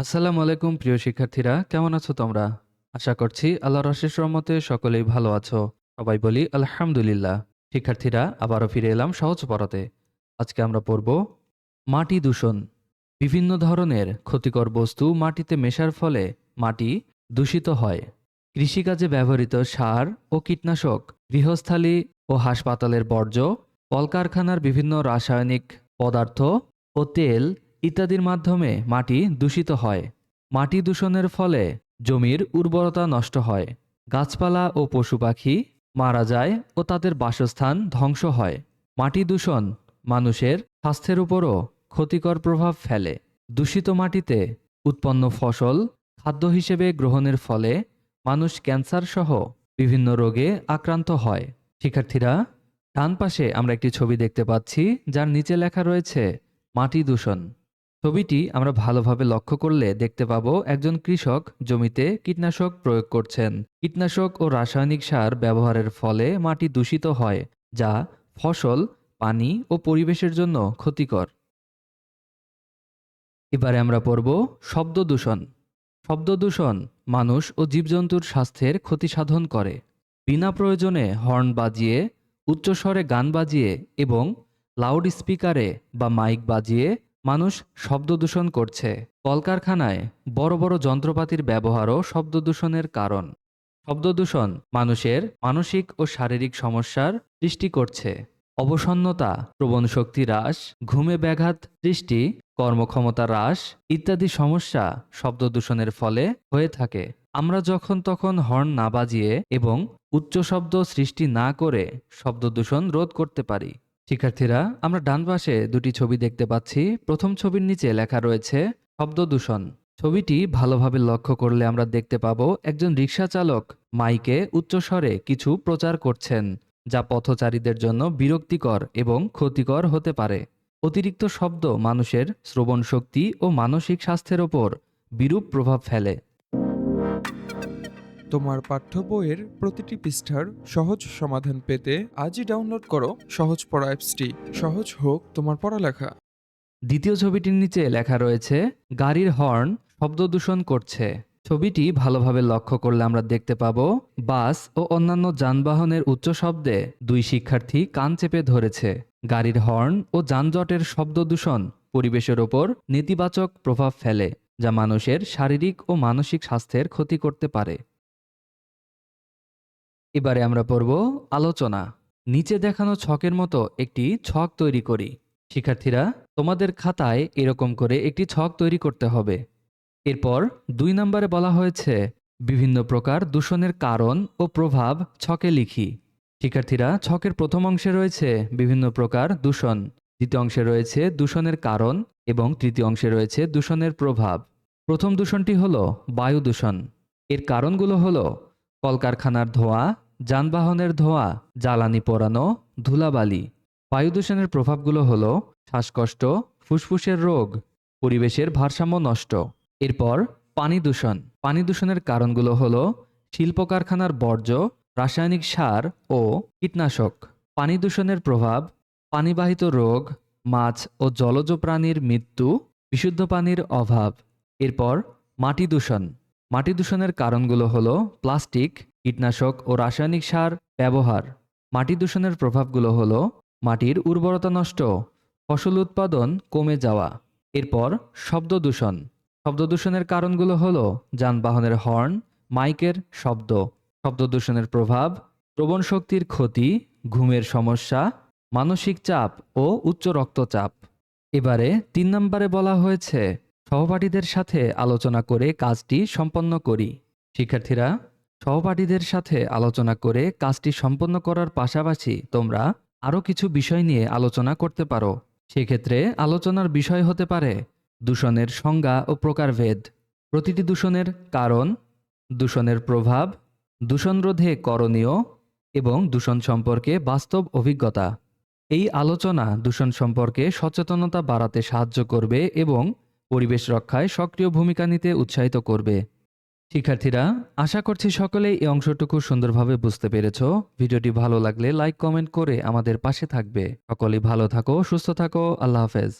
আসসালামু আলাইকুম, প্রিয় শিক্ষার্থীরা। কেমন আছো তোমরা? আশা করছি আল্লাহর অশেষ রহমতে সকলেই ভালো আছো। সবাই বলি আলহামদুলিল্লাহ। শিক্ষার্থীরা, আবারও ফিরে এলাম সহজ পড়াতে আজকে আমরা পড়ব মাটি দূষণ। বিভিন্ন ধরনের ক্ষতিকর বস্তু মাটিতে মেশার ফলে মাটি দূষিত হয়। কৃষিকাজে ব্যবহৃত সার ও কীটনাশক, গৃহস্থালী ও হাসপাতালের বর্জ্য, কলকারখানার বিভিন্ন রাসায়নিক পদার্থ ও তেল ইত্যাদির মাধ্যমে মাটি দূষিত হয়। মাটি দূষণের ফলে জমির উর্বরতা নষ্ট হয়। গাছপালা ও পশু পাখি মারা যায় ও তাদের বাসস্থান ধ্বংস হয়। মাটি দূষণ মানুষের স্বাস্থ্যের উপরও ক্ষতিকর প্রভাব ফেলে। দূষিত মাটিতে উৎপন্ন ফসল খাদ্য হিসেবে গ্রহণের ফলে মানুষ ক্যান্সার সহ বিভিন্ন রোগে আক্রান্ত হয়। শিক্ষার্থীরা, ডান পাশে আমরা একটি ছবি দেখতে পাচ্ছি, যার নিচে লেখা রয়েছে, মাটি দূষণ। ছবিটি আমরা ভালোভাবে লক্ষ্য করলে দেখতে পাব একজন কৃষক জমিতে কীটনাশক প্রয়োগ করছেন। কীটনাশক ও রাসায়নিক সার ব্যবহারের ফলে মাটি দূষিত হয়, যা ফসল, পানি ও পরিবেশের জন্য ক্ষতিকর। এবারে আমরা পড়ব শব্দ দূষণ। শব্দ দূষণ মানুষ ও জীবজন্তুর স্বাস্থ্যের ক্ষতি সাধন করে। বিনা প্রয়োজনে হর্ন বাজিয়ে, উচ্চস্বরে গান বাজিয়ে এবং লাউড স্পিকারে বা মাইক বাজিয়ে মানুষ শব্দ দূষণ করছে। কলকারখানায় বড় বড় যন্ত্রপাতির ব্যবহারও শব্দ দূষণের কারণ। শব্দ দূষণ মানুষের মানসিক ও শারীরিক সমস্যার সৃষ্টি করছে। অবসন্নতা, প্রবণ শক্তি হ্রাস, ঘুমে ব্যাঘাত সৃষ্টি, কর্মক্ষমতা হ্রাস ইত্যাদি সমস্যা শব্দ দূষণের ফলে হয়ে থাকে। আমরা যখন তখন হর্ন না বাজিয়ে এবং উচ্চ শব্দ সৃষ্টি না করে শব্দ দূষণ রোধ করতে পারি। শিক্ষার্থীরা, আমরা ডান পাশে দুটি ছবি দেখতে পাচ্ছি। প্রথম ছবির নিচে লেখা রয়েছে, শব্দ দূষণ। ছবিটি ভালোভাবে লক্ষ্য করলে আমরা দেখতে পাবো, একজন রিক্সা চালক মাইকে উচ্চস্বরে কিছু প্রচার করছেন, যা পথচারীদের জন্য বিরক্তিকর এবং ক্ষতিকর হতে পারে। অতিরিক্ত শব্দ মানুষের শ্রবণ শক্তি ও মানসিক স্বাস্থ্যের ওপর বিরূপ প্রভাব ফেলে। তোমার পাঠ্য বইয়ের প্রতিটি পৃষ্ঠার সহজ সমাধান পেতে আজই ডাউনলোড করো সহজ পড়া অ্যাপসটি। সহজ হোক তোমার পড়ালেখা। দ্বিতীয় ছবিটির নিচে লেখা রয়েছে, গাড়ির হর্ন শব্দ দূষণ করছে। ছবিটি ভালোভাবে লক্ষ্য করলে আমরা দেখতে পাবো, বাস ও অন্যান্য যানবাহনের উচ্চ শব্দে দুই শিক্ষার্থী কান চেপে ধরেছে। গাড়ির হর্ন ও যানজটের শব্দ দূষণ পরিবেশের ওপর নেতিবাচক প্রভাব ফেলে, যা মানুষের শারীরিক ও মানসিক স্বাস্থ্যের ক্ষতি করতে পারে। এবারে আমরা পড়ব আলোচনা। নিচে দেখানো ছকের মতো একটি ছক তৈরি করি। শিক্ষার্থীরা, তোমাদের খাতায় এরকম করে একটি ছক তৈরি করতে হবে। এরপর দুই নম্বরে বলা হয়েছে, বিভিন্ন প্রকার দূষণের কারণ ও প্রভাব ছকে লিখি। শিক্ষার্থীরা, ছকের প্রথম অংশে রয়েছে বিভিন্ন প্রকার দূষণ। দ্বিতীয় অংশে রয়েছে দূষণের কারণ এবং তৃতীয় অংশে রয়েছে দূষণের প্রভাব। প্রথম দূষণটি হলো বায়ু দূষণ। এর কারণগুলো হলো কলকারখানার ধোঁয়া, যানবাহনের ধোঁয়া, জ্বালানি পোড়ানো, ধুলাবালি। বায়ু দূষণের প্রভাবগুলো হলো শ্বাসকষ্ট, ফুসফুসের রোগ, পরিবেশের ভারসাম্য নষ্ট। এরপর পানি দূষণ। পানি দূষণের কারণগুলো হল শিল্প কারখানার বর্জ্য, রাসায়নিক সার ও কীটনাশক। পানি দূষণের প্রভাব, পানিবাহিত রোগ, মাছ ও জলজ প্রাণীর মৃত্যু, বিশুদ্ধ পানির অভাব। এরপর মাটি দূষণ। মাটি দূষণের কারণগুলো হলো প্লাস্টিক, কীটনাশক ও রাসায়নিক সার ব্যবহার। মাটি দূষণের প্রভাবগুলো হলো মাটির উর্বরতা নষ্ট, ফসল উৎপাদন কমে যাওয়া। এরপর শব্দ দূষণ। শব্দ দূষণের কারণগুলো হলো যানবাহনের হর্ন, মাইকের শব্দ। শব্দ দূষণের প্রভাব শ্রবণ শক্তির ক্ষতি, ঘুমের সমস্যা, মানসিক চাপ ও উচ্চ রক্তচাপ। এবারে তিন নম্বরে বলা হয়েছে সহপাঠীদের সাথে আলোচনা করে কাজটি সম্পন্ন করি। শিক্ষার্থীরা, সহপাঠীদের সাথে আলোচনা করে কাজটি সম্পন্ন করার পাশাপাশি তোমরা আরও কিছু বিষয় নিয়ে আলোচনা করতে পারো। সেক্ষেত্রে আলোচনার বিষয় হতে পারে দূষণের সংজ্ঞা ও প্রকারভেদ। প্রতিটি দূষণের কারণ, দূষণের প্রভাব, দূষণ রোধে করণীয় এবং দূষণ সম্পর্কে বাস্তব অভিজ্ঞতা। এই আলোচনা দূষণ সম্পর্কে সচেতনতা বাড়াতে সাহায্য করবে এবং পরিবেশ রক্ষায় সক্রিয় ভূমিকা নিতে উৎসাহিত করবে। শিক্ষার্থীরা, আশা করছি সকলেই এই অংশটুকু সুন্দরভাবে বুঝতে পেরেছ। ভিডিওটি ভালো লাগলে লাইক, কমেন্ট করে আমাদের পাশে থাকবে। সকলেই ভালো থাকো, সুস্থ থাকো, আল্লাহ হাফেজ।